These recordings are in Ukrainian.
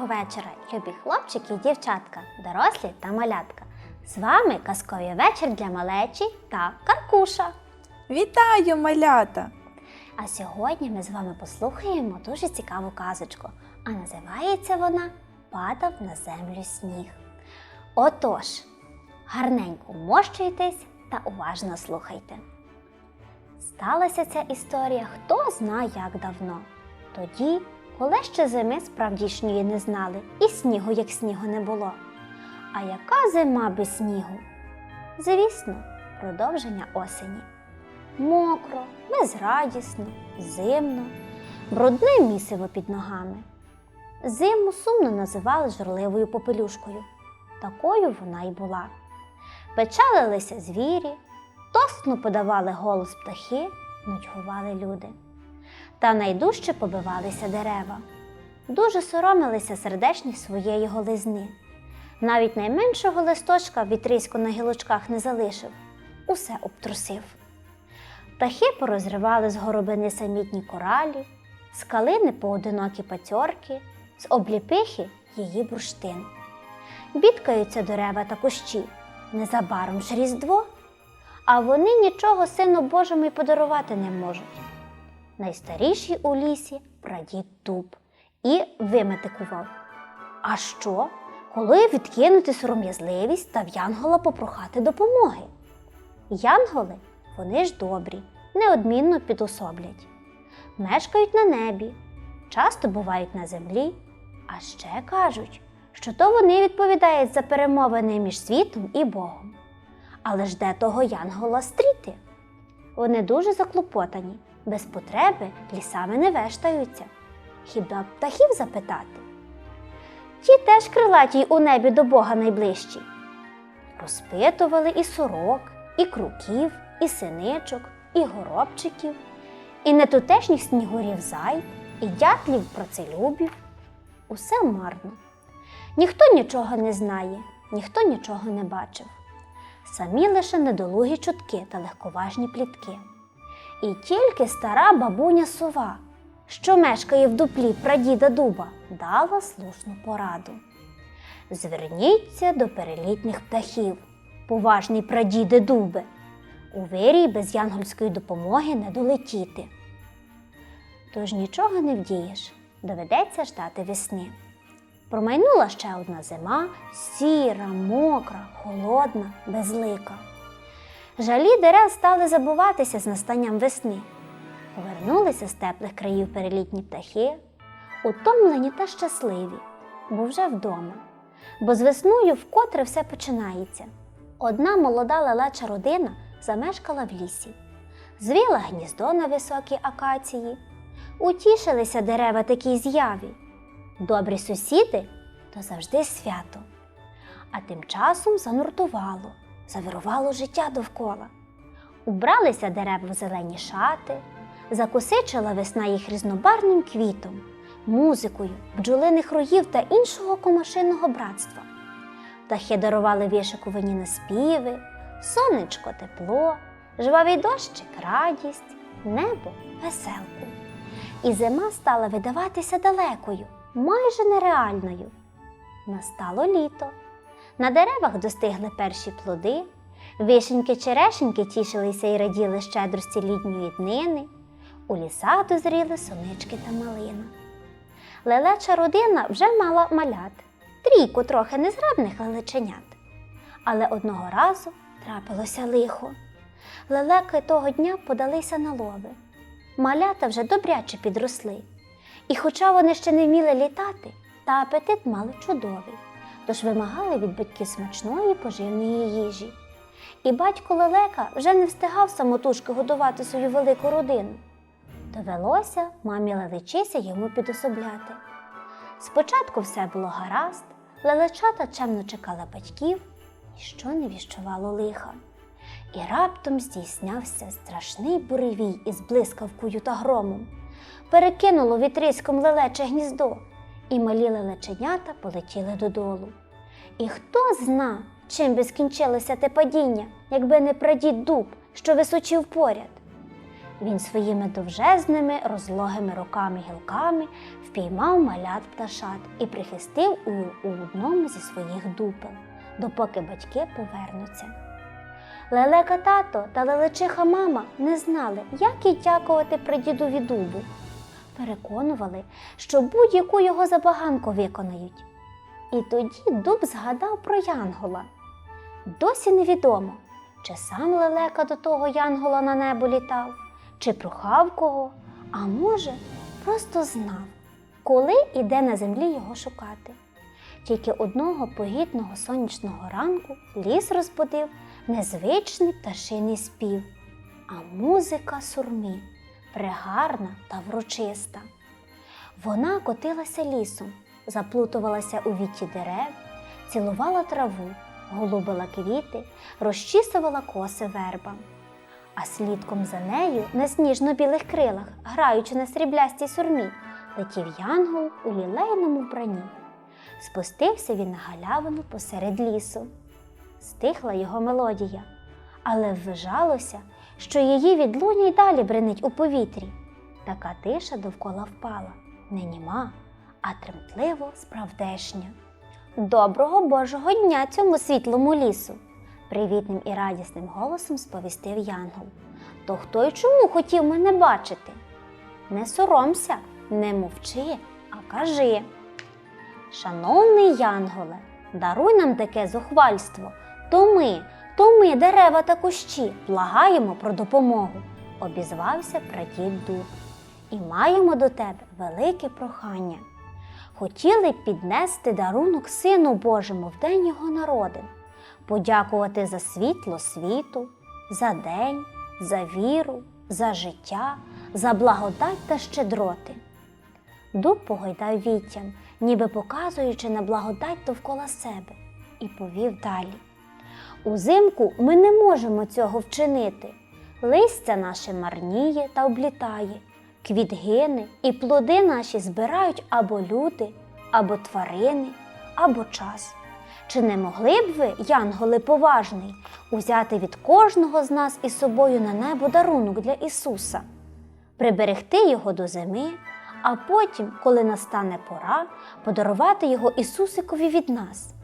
Доброго вечора, любі хлопчики і дівчатка, дорослі та малятка. З вами казковий вечір для малечі та Каркуша. Вітаю, малята! А сьогодні ми з вами послухаємо дуже цікаву казочку, а називається вона Падав на землю сніг. Отож, гарненько мощуйтесь та уважно слухайте. Сталася ця історія хто зна як давно. Тоді, коли ще зими справдішньої не знали, і снігу як снігу не було. А яка зима без снігу? Звісно, продовження осені. Мокро, безрадісно, зимно, брудне місиво під ногами. Зиму сумно називали журливою попелюшкою. Такою вона й була. Печалилися звірі, тоскно подавали голос птахи, нудьгували люди. Та найдужче побивалися дерева. Дуже соромилися сердечні своєї голизни. Навіть найменшого листочка вітрисько на гілочках не залишив, усе обтрусив. Птахи порозривали з горобини самітні коралі, з калини поодинокі пацьорки, з обліпихи її бурштин. Бідкаються дерева та кущі, незабаром ж різдво, а вони нічого сину Божому й подарувати не можуть. Найстаріший у лісі прадід дуб і виметикував. А що, коли відкинути сором'язливість та в Янгола попрохати допомоги? Янголи, вони ж добрі, неодмінно підособлять. Мешкають на небі, часто бувають на землі, а ще кажуть, що то вони відповідають за перемовини між світом і Богом. Але ж де того Янгола стріти? Вони дуже заклопотані, без потреби лісами не вештаються. Хіба птахів запитати? Ті теж крилаті й у небі до Бога найближчі. Розпитували і сорок, і круків, і синичок, і горобчиків, і нетутешніх снігурів зайд, і дятлів працелюбів. Усе марно. Ніхто нічого не знає, ніхто нічого не бачив. Самі лише недолугі чутки та легковажні плітки. І тільки стара бабуня сова, що мешкає в дуплі прадіда дуба, дала слушну пораду. Зверніться до перелітніх птахів, поважний прадіде дубе. У вирій без янгольської допомоги не долетіти. Тож нічого не вдієш, доведеться ждати весни. Промайнула ще одна зима, сіра, мокра, холодна, безлика. Жалі дерев стали забуватися з настанням весни. Повернулися з теплих країв перелітні птахи, утомлені та щасливі, бо вже вдома. Бо з весною вкотре все починається. Одна молода лелеча родина замешкала в лісі, звіла гніздо на високій акації, утішилися дерева такій з'яві. Добрі сусіди то завжди свято. А тим часом зануртувало, завирувало життя довкола. Убралися дерева в зелені шати, закусичила весна їх різнобарним квітом, музикою, бджолиних роїв та іншого комашинного братства. Птахи дарували вишикувані наспіви, сонечко тепло, жвавий дощик радість, небо веселку. І зима стала видаватися далекою, майже нереальною. Настало літо. На деревах достигли перші плоди, вишеньки черешеньки тішилися і раділи щедрості літньої днини, у лісах дозріли сонички та малина. Лелеча родина вже мала малят, трійку трохи незграбних лелеченят. Але одного разу трапилося лихо. Лелеки того дня подалися на лови. Малята вже добряче підросли. І хоча вони ще не вміли літати, та апетит мали чудовий, тож вимагали від батьків смачної поживної їжі. І батько Лелека вже не встигав самотужки годувати свою велику родину. Довелося мамі лелечися йому підособляти. Спочатку все було гаразд, лелечата чемно чекала батьків, ніщо не віщувало лиха. І раптом здійснявся страшний буревій із блискавкою та громом. Перекинуло вітріськом лелече гніздо, і малі лелеченята полетіли додолу. І хто зна, чим би скінчилося те падіння, якби не прадід дуб, що височив поряд. Він своїми довжезними розлогими руками гілками впіймав малят пташат і прихистив у, у одному зі своїх дупел, допоки батьки повернуться. Лелека тато та лелечиха мама не знали, як їй дякувати прадідові дубу. Переконували, що будь-яку його забаганку виконають. І тоді дуб згадав про Янгола. Досі невідомо, чи сам лелека до того Янгола на небо літав, чи прохав кого, а може, просто знав, коли і де на землі його шукати. Тільки одного погідного сонячного ранку ліс розбудив незвичний пташиний спів, а музика сурми пригарна та врочиста. Вона котилася лісом, заплутувалася у віті дерев, цілувала траву, голубила квіти, розчісувала коси вербам. А слідком за нею на сніжно-білих крилах, граючи на сріблястій сурмі, летів янгол у лілейному вбранні. Спустився він на галявину посеред лісу. Стихла його мелодія, але вважалося, що її відлуння й далі бренить у повітрі. Така тиша довкола впала, не німа, а тремтливо справдешня. Доброго Божого дня цьому світлому лісу! привітним і радісним голосом сповістив Янгол. То хто й чому хотів мене бачити? Не соромся, не мовчи, а кажи. Шановний Янголе, даруй нам таке зухвальство. То ми, то ми, дерева та кущі, благаємо про допомогу, обізвався прадід Дуб. І маємо до тебе велике прохання. Хотіли б піднести дарунок Сину Божому в день його народин, подякувати за світло світу, за день, за віру, за життя, за благодать та щедроти. Дуб погойдав віттям, ніби показуючи на благодать довкола себе, і повів далі. Узимку ми не можемо цього вчинити. Листя наше марніє та облітає, квіт гине, і плоди наші збирають або люди, або тварини, або час. Чи не могли б ви, Янголи поважний, узяти від кожного з нас із собою на небо дарунок для Ісуса, приберегти його до зими, а потім, коли настане пора, подарувати його Ісусикові від нас?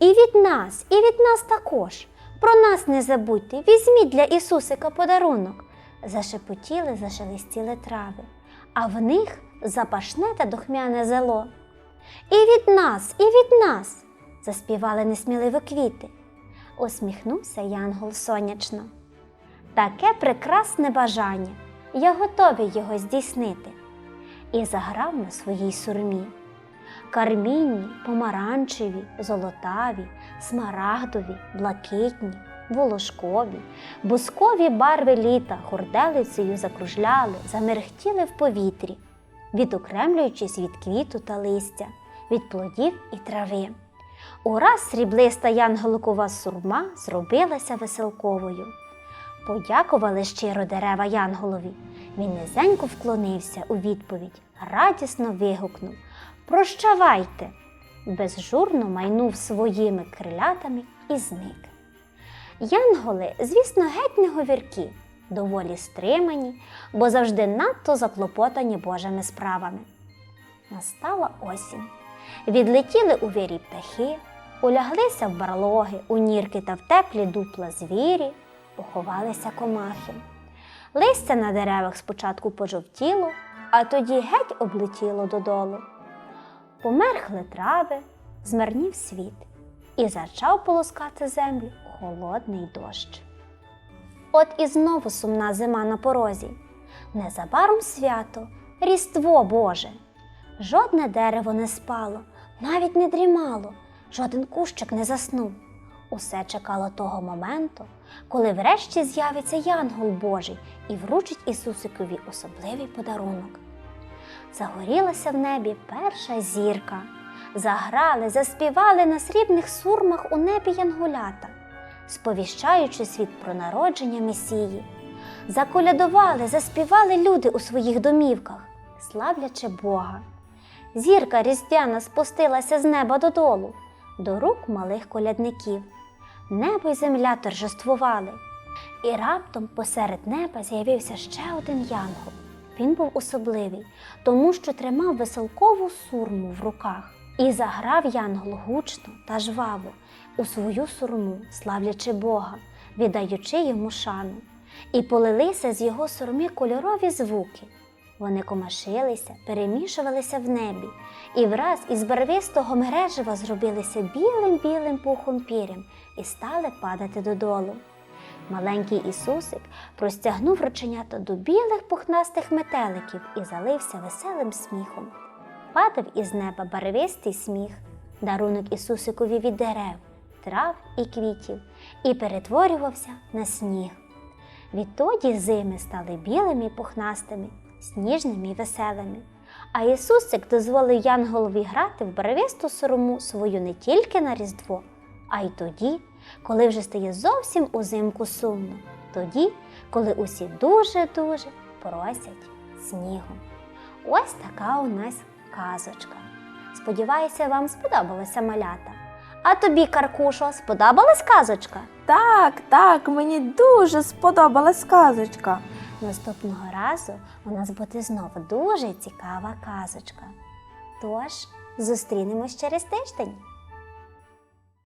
І від нас, і від нас також. Про нас не забудьте, візьміть для Ісусика подарунок. Зашепотіли, зашелестіли трави, а в них запашне та духмяне зело. І від нас, і від нас, заспівали несміливо квіти. Усміхнувся Янгол сонячно. Таке прекрасне бажання, я готовий його здійснити. І заграв на своїй сурмі. Кармінні, помаранчеві, золотаві, смарагдові, блакитні, волошкові, бускові барви літа хурделицею закружляли, замерехтіли в повітрі, відокремлюючись від квіту та листя, від плодів і трави. Ураз сріблиста янголикова сурма зробилася веселковою. Подякували щиро дерева Янголові. Він низенько вклонився у відповідь, радісно вигукнув Прощавайте! Безжурно майнув своїми крилятами і зник. Янголи, звісно, геть не говіркі, доволі стримані, бо завжди надто заклопотані Божими справами. Настала осінь. Відлетіли у вирі птахи, уляглися в барлоги, у нірки та в теплі дупла звірі, поховалися комахи. Листя на деревах спочатку пожовтіло, а тоді геть облетіло додолу. Померхли трави, змарнів світ і зачав полоскати землю холодний дощ. От і знову сумна зима на порозі. Незабаром свято, Різдво Боже. Жодне дерево не спало, навіть не дрімало, жоден кущик не заснув. Усе чекало того моменту, коли врешті з'явиться Янгол Божий і вручить Ісусикові особливий подарунок. Загорілася в небі перша зірка. Заграли, заспівали на срібних сурмах у небі янголята, сповіщаючи світ про народження Месії. Заколядували, заспівали люди у своїх домівках, славлячи Бога. Зірка різдвяна спустилася з неба додолу, до рук малих колядників. Небо й земля торжествували. І раптом посеред неба з'явився ще один янгол. Він був особливий, тому що тримав веселкову сурму в руках. І заграв янгол гучно та жваво у свою сурму, славлячи Бога, віддаючи йому шану. І полилися з його сурми кольорові звуки. Вони комашилися, перемішувалися в небі, і враз із барвистого мережева зробилися білим-білим пухом пірям і стали падати додолу. Маленький Ісусик простягнув рученята до білих пухнастих метеликів і залився веселим сміхом. Падав із неба барвистий сміх, дарунок Ісусикові від дерев, трав і квітів, і перетворювався на сніг. Відтоді зими стали білими і пухнастими, сніжними і веселими. А Ісусик дозволив Янголові грати в барвисту сорому свою не тільки на Різдво, а й тоді, коли вже стає зовсім узимку сумно, тоді, коли усі дуже-дуже просять снігом. Ось така у нас казочка. Сподіваюся, вам сподобалася малята. А тобі, Каркушо, сподобалась казочка? Так, так, мені дуже сподобалась казочка. Наступного разу у нас буде знову дуже цікава казочка. Тож, зустрінемось через тиждень.